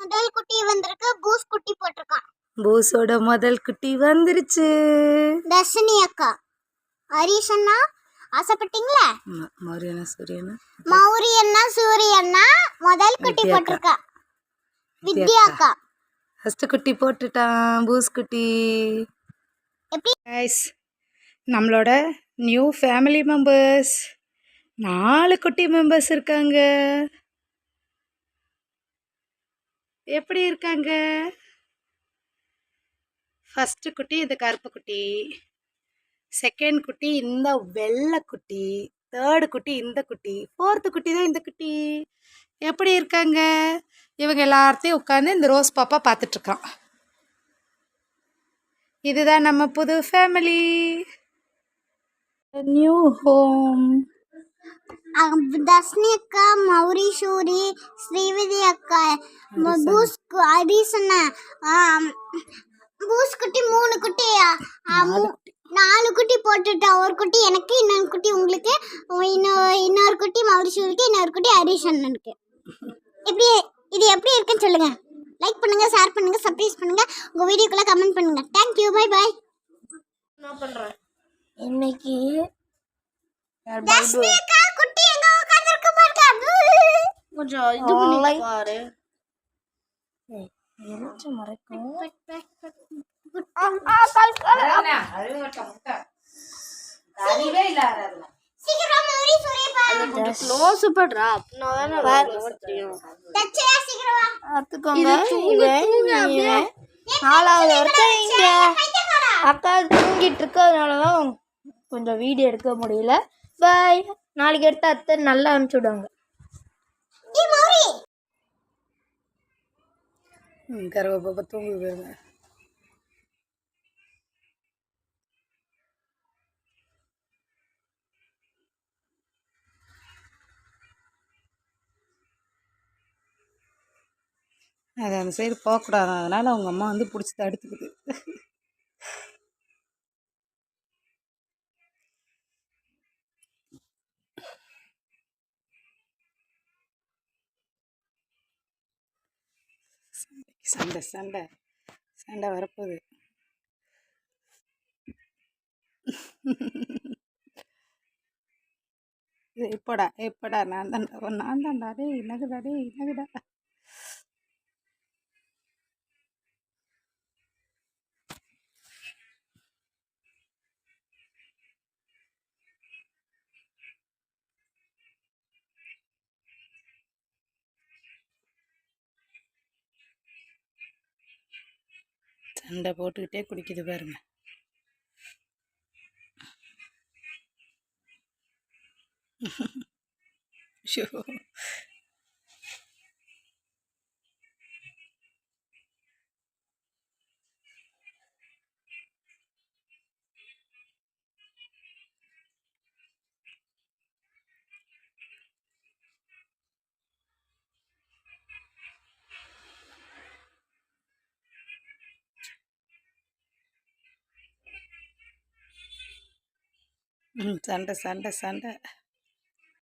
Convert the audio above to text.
முதல் குட்டி வந்திருக்கு பூஸ் குட்டி போட்டிருக்கான். பூஸோட முதல் குட்டி வந்துருச்சு. தர்ஷினி அக்கா ஹரிஷ் அண்ணா ஆசைப்பட்டீங்களா? மரியனா சூரியனா? மௌரி அண்ணா சூரிய அண்ணா முதல் குட்டி. போட்டிருக்கா. வித்யா அக்கா. ஃபர்ஸ்ட் குட்டி போட்டுட்டான் பூஸ் குட்டி. எப்படி? கைஸ் நம்மளோட நியூ ஃபேமிலி மெம்பர்ஸ் நாலு குட்டி மெம்பர்ஸ் இருக்காங்க. எப்படி இருக்காங்க? ஃபஸ்ட்டு குட்டி இந்த கருப்பு குட்டி. செகண்ட் குட்டி இந்த வெள்ளை குட்டி. தேர்டு குட்டி இந்த குட்டி. ஃபோர்த்து குட்டி தான் இந்த குட்டி. எப்படி இருக்காங்க? இவங்க எல்லாத்தையும் உட்காந்து இந்த ரோஸ் பாப்பா பார்த்துட்ருக்கான். இதுதான் நம்ம புது ஃபேமிலி நியூ ஹோம் தர்ஷினி அக்கா மௌரி சூரி ஸ்ரீவிதி அக்கா பூஸ் ஆம், பூஸ் குட்டி மூணு குட்டி. நாலு குட்டி. போட்டுட்டா ஒரு குட்டி எனக்கு இன்னொரு குட்டி உங்களுக்கு இன்னொரு இன்னொரு குட்டி மௌரி சூரிக்கு இன்னொரு குட்டி ஹரிஷ் அண்ணனுக்கு எப்படி இது எப்படி இருக்குன்னு சொல்லுங்க. லைக் பண்ணுங்க ஷேர் பண்ணுங்க சப்ஸ்கிரைப் பண்ணுங்க. உங்க வீடியோக்குள்ள கமெண்ட் பண்ணுங்க. தேங்க் யூ பை பை இன்னைக்கு கொஞ்சம் இது பண்ணி பாரு. எரிச்ச மறைக்கும். நாலாவது வருஷம் இங்க. அக்கா தூங்கிட்டு இருக்கிறதுனால தான் கொஞ்சம் வீடியோ எடுக்க முடியல. பாய் நாளைக்கு எடுத்து அத்தை நல்லா அனுப்பிச்சு விடுவாங்க. கருவை பாப்பா தூங்கி போயிருங்க அது அந்த சைடு போகக்கூடாது. அதனால் அவங்க அம்மா வந்து பிடிச்சி தடுத்துக்குது சண்டை சண்டை. சண்டை வரப்போகுது. இது இப்போடா எப்படா? நான் தான் நான் தான்டா. டே என்னதுடா டே என்னதுடா சண்டை போட்டுக்கிட்டே குடிக்குது பாருங்க. ஷோ ம், சண்டை சண்டை சண்டை.